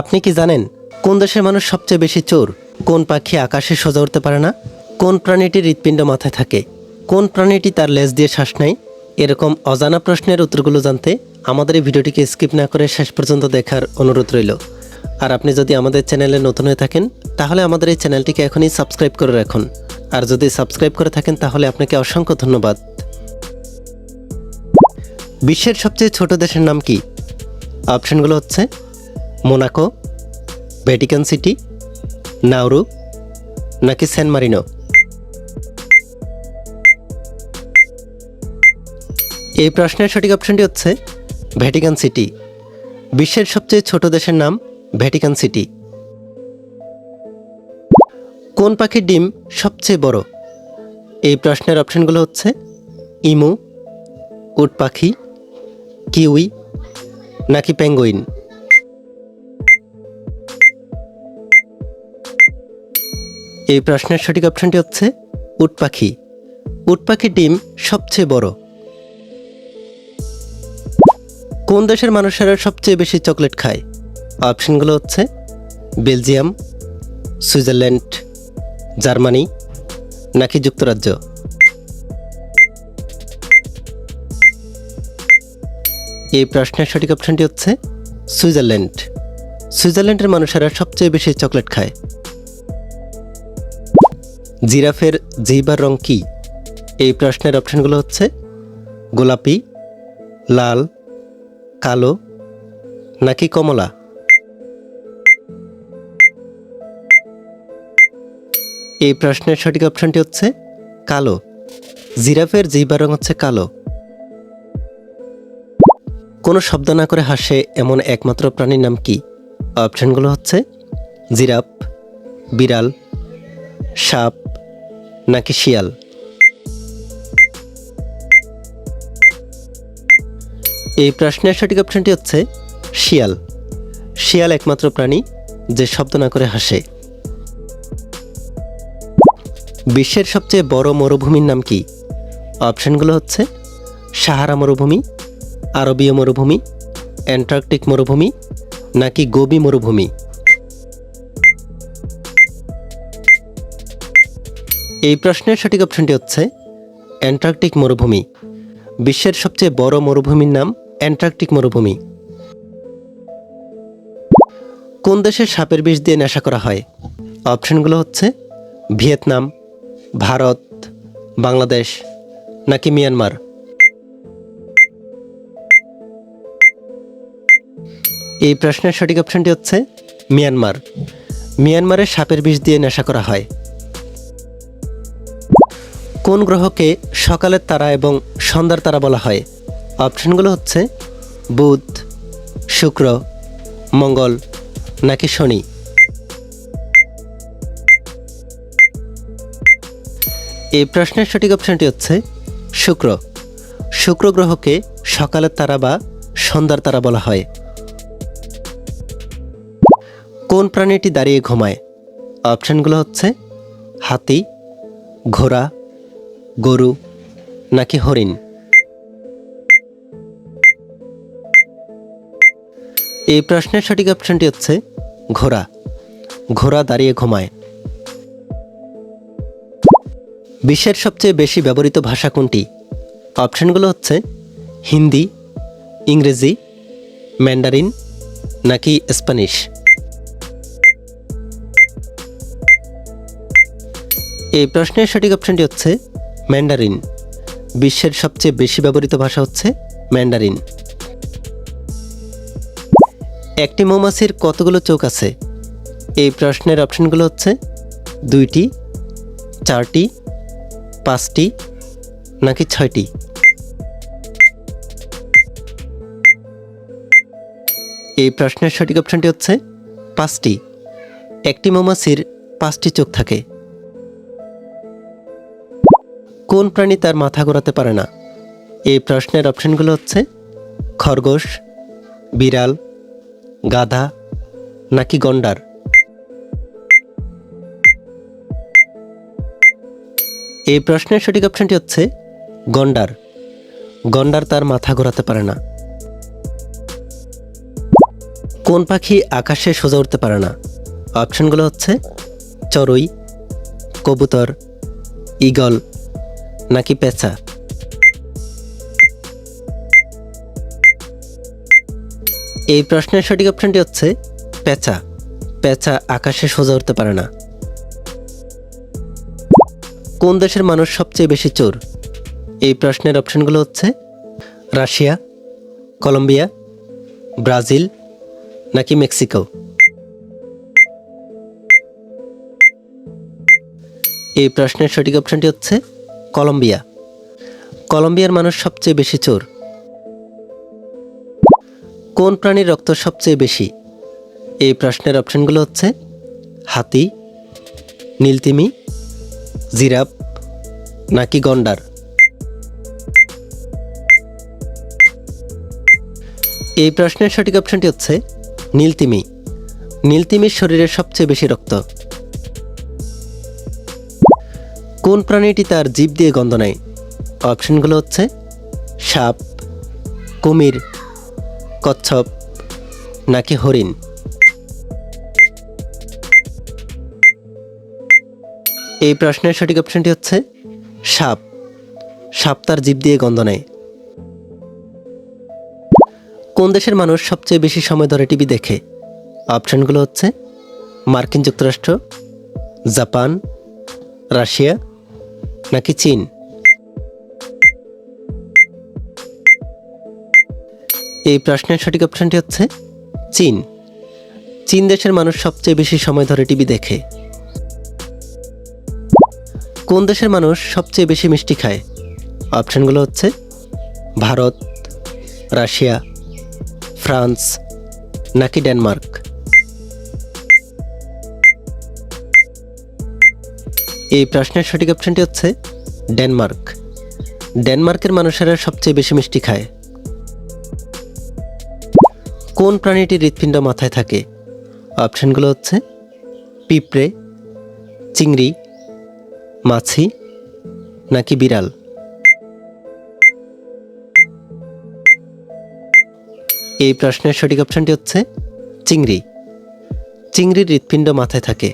আপনি কি জানেন কোন দেশের মানুষ সবচেয়ে বেশি চোর? কোন পাখি আকাশে সোজা উঠতে পারে না? কোন প্রাণীটির হৃৎপিণ্ড মাথায় থাকে? কোন প্রাণীটি তার লেজ দিয়ে শ্বাস নেয়? এরকম অজানা প্রশ্নের উত্তরগুলো জানতে আমাদের এই ভিডিওটিকে স্কিপ না করে শেষ পর্যন্ত দেখার অনুরোধ রইল। আর আপনি যদি আমাদের চ্যানেলে নতুন হয়ে থাকেন, তাহলে আমাদের এই চ্যানেলটিকে এখনই সাবস্ক্রাইব করে রাখুন। আর যদি সাবস্ক্রাইব করে থাকেন, তাহলে আপনাকে অসংখ্য ধন্যবাদ। বিশ্বের সবচেয়ে ছোট দেশের নাম কি? অপশনগুলো হচ্ছে মোনাকো, ভ্যাটিকান সিটি নাউরু নাকি সেন মারিনো? এই প্রশ্নের সঠিক অপশনটি হচ্ছে ভ্যাটিকান সিটি। বিশ্বের সবচেয়ে ছোট দেশের নাম ভ্যাটিকান সিটি। কোন পাখির ডিম সবচেয়ে বড়? এই প্রশ্নের অপশনগুলো হচ্ছে ইমু, উট পাখি, কিউই, নাকি পেঙ্গুইন? এই প্রশ্নের সঠিক অপশনটি হচ্ছে উট পাখি। উট পাখির ডিম সবচেয়ে বড়। কোন দেশের মানুষেরা সবচেয়ে বেশি চকলেট খায়? অপশনগুলো হচ্ছে বেলজিয়াম, সুইজারল্যান্ড, জার্মানি নাকি যুক্তরাজ্য? এই প্রশ্নের সঠিক অপশনটি হচ্ছে সুইজারল্যান্ড। সুইজারল্যান্ডের মানুষেরা সবচেয়ে বেশি চকলেট খায়। জিরাফের জিবার রং কি? এই প্রশ্নের অপশনগুলো হচ্ছে গোলাপি, লাল, কালো নাকি কমলা? এই প্রশ্নের সঠিক অপশনটি হচ্ছে কালো। জিরাফের জিবার রং হচ্ছে কালো। কোনো শব্দ না করে হাসে এমন একমাত্র প্রাণীর নাম কি? অপশনগুলো হচ্ছে জিরাফ, বিড়াল, সাপ নাকি শিয়াল? এই প্রশ্নের সঠিক অপশনটি হচ্ছে শিয়াল। শিয়াল একমাত্র প্রাণী যে শব্দ না করে হাসে। বিশ্বের সবচেয়ে বড় মরুভূমির নাম কি? অপশনগুলো হচ্ছে সাহারা মরুভূমি, আরবীয় মরুভূমি, অ্যান্টার্কটিক মরুভূমি নাকি গোবি মরুভূমি। এই প্রশ্নের সঠিক অপশনটি হচ্ছে অ্যান্টার্কটিক মরুভূমি। বিশ্বের সবচেয়ে বড় মরুভূমির নাম অ্যান্টার্কটিক মরুভূমি। কোন দেশের সাপের বিষ দিয়ে নেশা করা হয়? অপশনগুলো হচ্ছে ভিয়েতনাম, ভারত, বাংলাদেশ নাকি মিয়ানমার। এই প্রশ্নের সঠিক অপশনটি হচ্ছে মিয়ানমার। মিয়ানমারের সাপের বিষ দিয়ে নেশা করা হয়। কোন গ্রহকে সকালের তারা এবং সন্ধ্যার তারা বলা হয়? অপশনগুলো হচ্ছে বুধ, শুক্র, মঙ্গল নাকি শনি। এই প্রশ্নের সঠিক অপশনটি হচ্ছে শুক্র। শুক্র গ্রহকে সকালের তারা বা সন্ধ্যার তারা বলা হয়। কোন প্রাণীটি দাঁড়িয়ে ঘুমায়? অপশানগুলো হচ্ছে হাতি, ঘোড়া গরু নাকি হরিণ? এই প্রশ্নের সঠিক অপশনটি হচ্ছে ঘোড়া। ঘোড়া দাঁড়িয়ে ঘুমায়। বিশ্বের সবচেয়ে বেশি ব্যবহৃত ভাষা কোনটি? অপশনগুলো হচ্ছে হিন্দি, ইংরেজি, ম্যান্ডারিন নাকি স্প্যানিশ। এই প্রশ্নের সঠিক অপশনটি হচ্ছে ম্যান্ডারিন। বিশ্বের সবচেয়ে বেশি ব্যবহৃত ভাষা হচ্ছে ম্যান্ডারিন। একটি মৌমাছির কতগুলো চোখ আছে? এই প্রশ্নের অপশনগুলো হচ্ছে দুইটি, চারটি, পাঁচটি, নাকি ছয়টি? এই প্রশ্নের সঠিক অপশনটি হচ্ছে পাঁচটি। একটি মৌমাছির পাঁচটি চোখ থাকে। কোন প্রাণী তার মাথা ঘোরাতে পারে না? এই প্রশ্নের অপশনগুলো হচ্ছে, খরগোশ, বিড়াল, গাধা নাকি গন্ডার? এই প্রশ্নের সঠিক অপশনটি হচ্ছে, গন্ডার। গন্ডার তার মাথা ঘোরাতে পারে না। কোন পাখি আকাশে সোজা উঠতে পারে না? অপশনগুলো হচ্ছে, চড়ুই, কবুতর, ঈগল। নাকি পেঁচা? এই প্রশ্নের সঠিক অপশনটি হচ্ছে পেঁচা। পেঁচা আকাশে সোজা উঠতে পারে না। কোন দেশের মানুষ সবচেয়ে বেশি চোর? এই প্রশ্নের অপশনগুলো হচ্ছে রাশিয়া, কলম্বিয়া, ব্রাজিল নাকি মেক্সিকো? এই প্রশ্নের সঠিক অপশনটি হচ্ছে কলম্বিয়া। কলম্বিয়ার মানুষ সবচেয়ে বেশি চোর। কোন প্রাণীর রক্ত সবচেয়ে বেশি? এই প্রশ্নের অপশনগুলো হচ্ছে হাতি, নীলতিমি, জিরাফ নাকি গন্ডার। এই প্রশ্নের সঠিক অপশনটি হচ্ছে নীলতিমি। নীলতিমির শরীরের সবচেয়ে বেশি রক্ত। কোন প্রাণীটি তার জীব দিয়ে গন্ধ নেয়? অপশনগুলো হচ্ছে সাপ, কুমির, কচ্ছপ, নাকি হরিণ। এই প্রশ্নের সঠিক অপশনটি হচ্ছে সাপ। সাপ তার জীব দিয়ে গন্ধ নেয়। কোন দেশের মানুষ সবচেয়ে বেশি সময় ধরে টিভি দেখে? অপশনগুলো হচ্ছে মার্কিন যুক্তরাষ্ট্র, জাপান, রাশিয়া নাকি চীন। এই প্রশ্নের সঠিক অপশনটি হচ্ছে চীন। চীন দেশের মানুষ সবচেয়ে বেশি সময় ধরে টিভি দেখে। কোন দেশের মানুষ সবচেয়ে বেশি মিষ্টি খায়? অপশনগুলো হচ্ছে ভারত, রাশিয়া, ফ্রান্স, নাকি ডেনমার্ক? এই প্রশ্নের সঠিক অপশনটি হচ্ছে ডেনমার্ক। ডেনমার্কের মানুষেরা সবচেয়ে বেশি মিষ্টি খায়। কোন প্রাণীটির হৃৎপিণ্ড মাথায় থাকে? অপশনগুলো হচ্ছে পিঁপড়ে, চিংড়ি, মাছি নাকি বিড়াল? এই প্রশ্নের সঠিক অপশনটি হচ্ছে চিংড়ি। চিংড়ির হৃৎপিণ্ড মাথায় থাকে।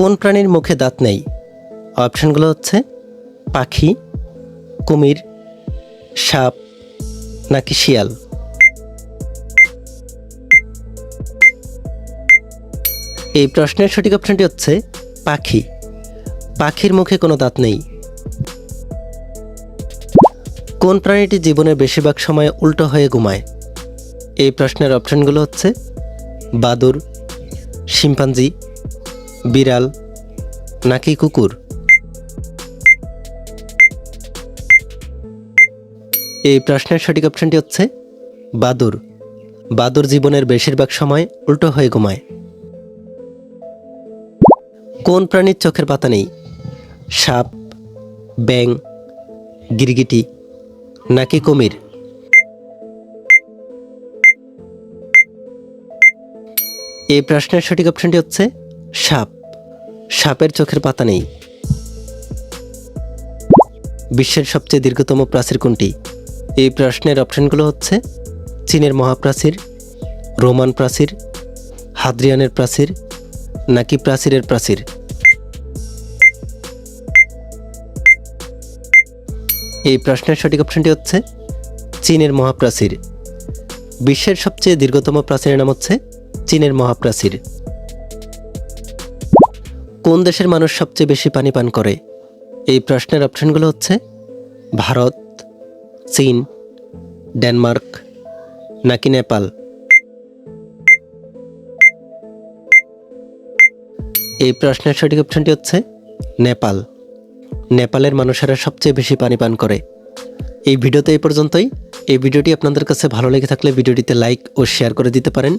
কোন প্রাণীর মুখে দাঁত নেই? অপশনগুলো হচ্ছে পাখি, কুমির, সাপ, নাকি শিয়াল। এই প্রশ্নের সঠিক অপশনটি হচ্ছে পাখি। পাখির মুখে কোনো দাঁত নেই। কোন প্রাণীটি জীবনের বেশিরভাগ সময় উল্টো হয়ে ঘুমায়? এই প্রশ্নের অপশনগুলো হচ্ছে বাদুর, শিম্পাঞ্জি বিড়াল নাকি কুকুর? এই প্রশ্নের সঠিক অপশনটি হচ্ছে বাদুর। বাদুর জীবনের বেশিরভাগ সময় উল্টো হয়ে ঘুমায়। কোন প্রাণীর চোখের পাতা নেই? সাপ ব্যাং গিরগিটি নাকি কুমির? এই প্রশ্নের সঠিক অপশনটি হচ্ছে সাপ। সাপের চোখের পাতা নেই। বিশ্বের সবচেয়ে দীর্ঘতম প্রাচীর কোনটি? এই প্রশ্নের অপশনগুলো হচ্ছে চীনের মহাপ্রাচীর, রোমান প্রাচীর, হাদ্রিয়ানের প্রাচীর নাকি প্রাচীরের প্রাচীর। এই প্রশ্নের সঠিক অপশনটি হচ্ছে চীনের মহাপ্রাচীর। বিশ্বের সবচেয়ে দীর্ঘতম প্রাচীরের নাম হচ্ছে চীনের মহাপ্রাচীর। কোন দেশের মানুষ সবচেয়ে বেশি পানি পান করে? এই প্রশ্নের অপশনগুলো হচ্ছে ভারত, চীন, ডেনমার্ক, নাকি নেপাল? এই প্রশ্নের সঠিক অপশনটি হচ্ছে নেপাল। নেপালের মানুষেরা সবচেয়ে বেশি পানি পান করে। এই ভিডিওতে এই পর্যন্তই। এই ভিডিওটি আপনাদের কাছে ভালো লেগে থাকলে ভিডিওটিতে লাইক ও শেয়ার করে দিতে পারেন।